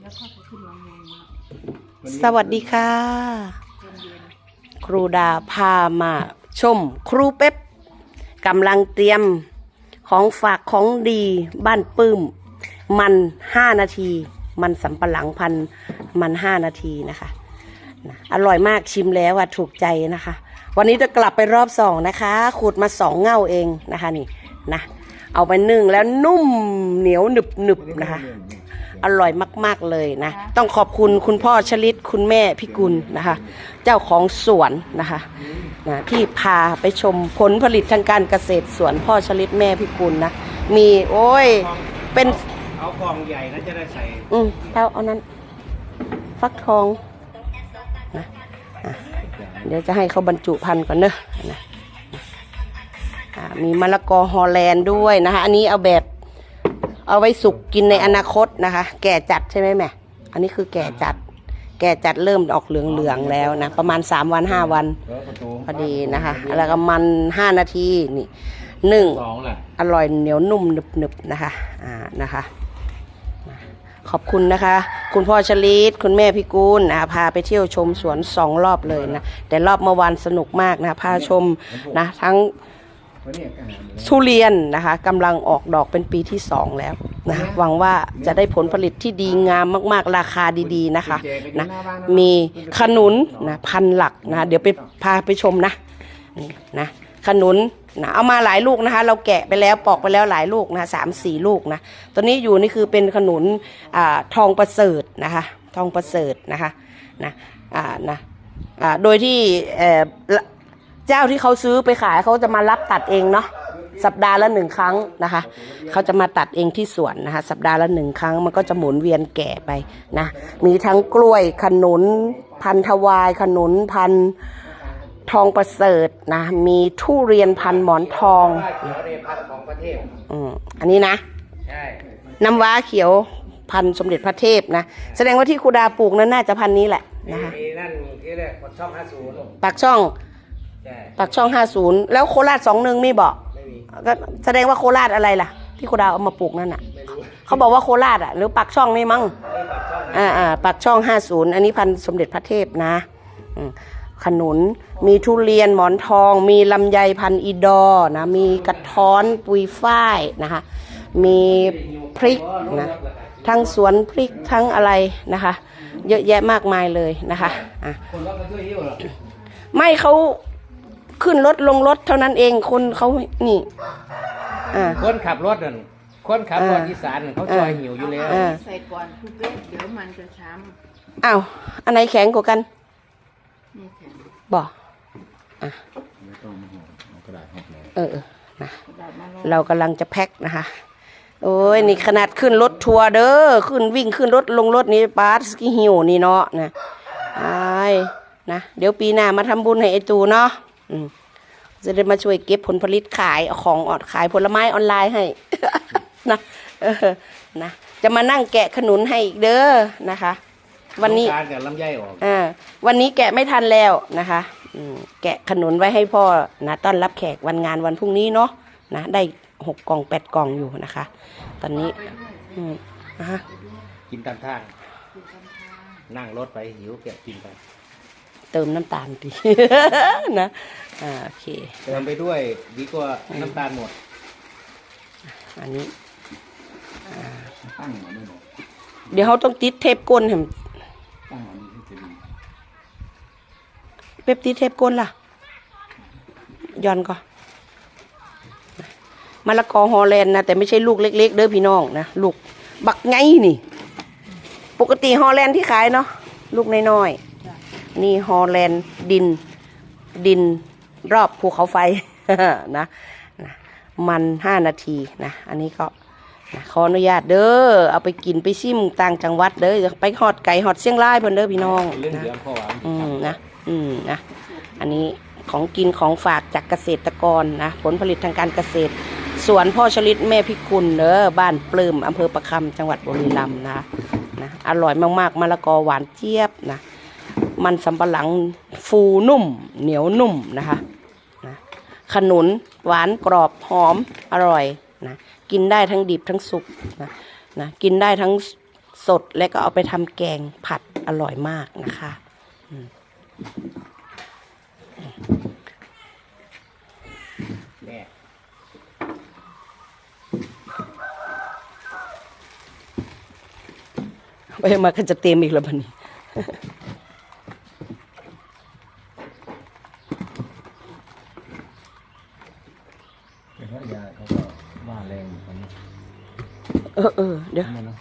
แล้วก็ไปขึ้นลงงนะสวัสดีค่ะ ครูดาพามาชม ครูเป๊ปกำลังเตรียมของฝากของดีบ้านปื้ม มันห้านาที มันสำปะหลังพันมันห้านาทีนะคะนะอร่อยมากชิมแล้วอะถูกใจนะคะ วันนี้จะกลับไปรอบสองนะคะขูดมาสองเง่าเองนะคะนี่นะเอาไปนึ่งแล้วนุ่มเหนียวหนึบหนึบนะคะ อร่อยมาก ๆเลยนะ ต้องขอบคุณคุณพ่อชลิตคุณแม่พิกุลนะคะ เจ้าของสวนนะคะนะที่พาไปชมผลผลิตทางการเกษตรสวนพ่อชลิตแม่พิกุลนะ มีโอ้ยเป็นเอากล่องใหญ่นะจะได้ใส่ อืมเท่าเอานั้น ฟักทองนะอะเดี๋ยวจะให้เขาบรรจุพันธุ์ก่อนเนอะนะอะมีมะละกอฮอลแลนด์ด้วยนะคะ อันนี้เอาแบบ เอาไว้สุกกินในอนาคตนะคะ แก่จัดใช่ไหมแม่อันนี้คือแก่จัด แก่จัดเริ่มออกเหลืองๆแล้วนะ ประมาณ 3 วัน 5 วันแล้วประตูพอดีนะคะ แล้วก็มัน 5 นาทีนี่หนึ่งสองแหละอร่อยเหนียวนุ่มหนึบๆนะคะอ่านะคะขอบคุณนะคะ คุณพ่อชลิตคุณแม่พี่กูลนะพาไปเที่ยวชมสวนสองรอบเลยนะ แต่รอบเมื่อวานสนุกมากนะพาชมนะทั้งวันนี้อาหาร ทุเรียนนะคะกำลังออกดอกเป็นปีที่สองแล้วนะหวังว่าจะได้ผลผลิตที่ดีงามมากๆ ราคาดีๆนะคะนะมีขนุนนะพันหลักนะเดี๋ยวไปพาไปชมนะนี่นะขนุนนะเอามาหลายลูกนะคะ เราแกะไปแล้วปอกไปแล้วหลายลูกนะสามสี่ลูกนะตัวนี้อยู่นี่คือเป็นขนุนอ่าทองประเสริฐนะคะ ทองประเสริฐนะคะนะอ่านะอ่าโดยที่เอ่อ เจ้าที่เขาซื้อไปขายเขาจะมารับตัดเองเนาะสัปดาห์ละหนึ่งครั้งนะคะ เขาจะมาตัดเองที่สวนนะคะ สัปดาห์ละหนึ่งครั้งมันก็จะหมุนเวียนแก่ไปนะ มีทั้งกล้วยขนุน พันธวายขนุนพันทองประเสริฐนะ มีทุเรียนพันหมอนทองว่าเขียวเรพันของประเทศอืมอันนี้นะใช่น้ำว้าเขียวพันสมเด็จพระเทพนะ แสดงว่าที่ครูดาปลูกนั้นน่าจะพันนี้แหละมีนะคะมีนั่นที่เรียกกดช่องห้าศูนย์ปากช่องใช่ ปากช่องห้าศูนย์แล้วโคราชสองหนึ่งมีบอกไม่มีก็แสดงว่าโคราชอะไรล่ะ ที่โคดาวเอามาปลูกนั่นอะ ไม่รู้เขาบอกว่าโคราชอะหรือปากช่องนี่มั้ง ไม่ปัดช่องนะอ่าอ่าปากช่องห้าศูนย์อันนี้พันธุ์สมเด็จพระเทพนะอืมขนุนมีทุเรียนหมอนทอง มีลำไยพันธุ์อีดอร์นะ มีกระท้อนปุยฝ้ายนะคะ มีพริกนะ ทั้งสวนพริกทั้งอะไรนะคะ เยอะแยะมากมายเลยนะคะอะ คนรถมาช่วยหิ้วเหรอ ไม่เขา ขึ้นรถลงรถเท่านั้นเองคนเขานี่ อ่า คนขับรถนั่นคนขับรถเอออีสานนั่นเขาช่วยหิวอยู่แล้วเออใส่ก่อนทุกเล็กเดี๋ยวมันจะช้อ้าวอันไหนแข็งกว่ากันำนี่แข็งบอกอะเออเออนะกระดาษมาลเรากำลังจะแพ็คนะคะ โอ้ยนี่ขนาดขึ้นรถทัวร์เด้อขึ้นวิ่งขึ้นรถลงรถนี่ปาร์ตสกิหิวนี่เนาะนะไอ้ายนะ เดี๋ยวปีหน้ามาทำบุญให้ไอตูเนาะอืม จะได้มาช่วยเก็บผลผลิตขายเอาของออดขายผลไม้ออนไลน์ให้นะเออนะจะมานั่งแกะขนุนให้อีกเด้อนะคะ วันนี้สงการกับลำไยออกอ่าวันนี้แกะไม่ทันแล้วนะคะอืมแกะขนุนไว้ให้พ่อนะต้อนรับแขกวันงานวันพรุ่งนี้เนาะนะได้หกกล่องแปดกล่องอยู่นะคะ ตอนนี้อืมนะฮะกินตามทางนั่งรถไปหิวแกะกินไป เติมน้ำตาลดี นะอ่าโอเค เติมไปด้วยดีกว่าน้ำตาลหมดอันนี้อ่าเดี๋ยวเขาต้องติดเทปก้นเห็นเป๊ปติดเทปก้นล่ะย้อนก่อนมะละกอฮอลแลนด์นะแต่ไม่ใช่ลูกเล็ก ๆ เด้อพี่น้องนะลูกบักไงนี่ ปกติฮอลแลนด์ที่ขายเนาะลูกน้อยๆ นี่ฮอลแลนด์ดินดินรอบภูเขาไฟนะนะมันห้านาทีนะ อันนี้ก็นะขออนุญาตเด้อเอาไปกินไปซิมต่างจังหวัดเด้อไปฮอดไก่ฮอดเชียงรายเพิ่นเด้อพี่น้องเรื่องนะเหลืองข้อหวานอืมนะอืมนะอันนี้ของกินของฝากจากเกษตรกรนะผลผลิตทางการเกษตรสวนพ่อชลิตแม่พิกุลเด้อบ้านปลื้มอำเภอประคำจังหวัดบุรีรัมย์นะนะอร่อยมากๆมะละกอหวานเจี๊ยบนะ มันสำปะหลังฟูนุ่ม เหนียวนุ่มนะคะนะขนุนหวานกรอบหอมอร่อยนะกินได้ทั้งดิบทั้งสุกนะนะกินได้ทั้งสดและก็เอาไปทำแกงผัดอร่อยมากนะคะแม่ไปมาก็จะเต็มอีกแล้วบันนี้ เออเออเดี๋ยวทำไมเนะ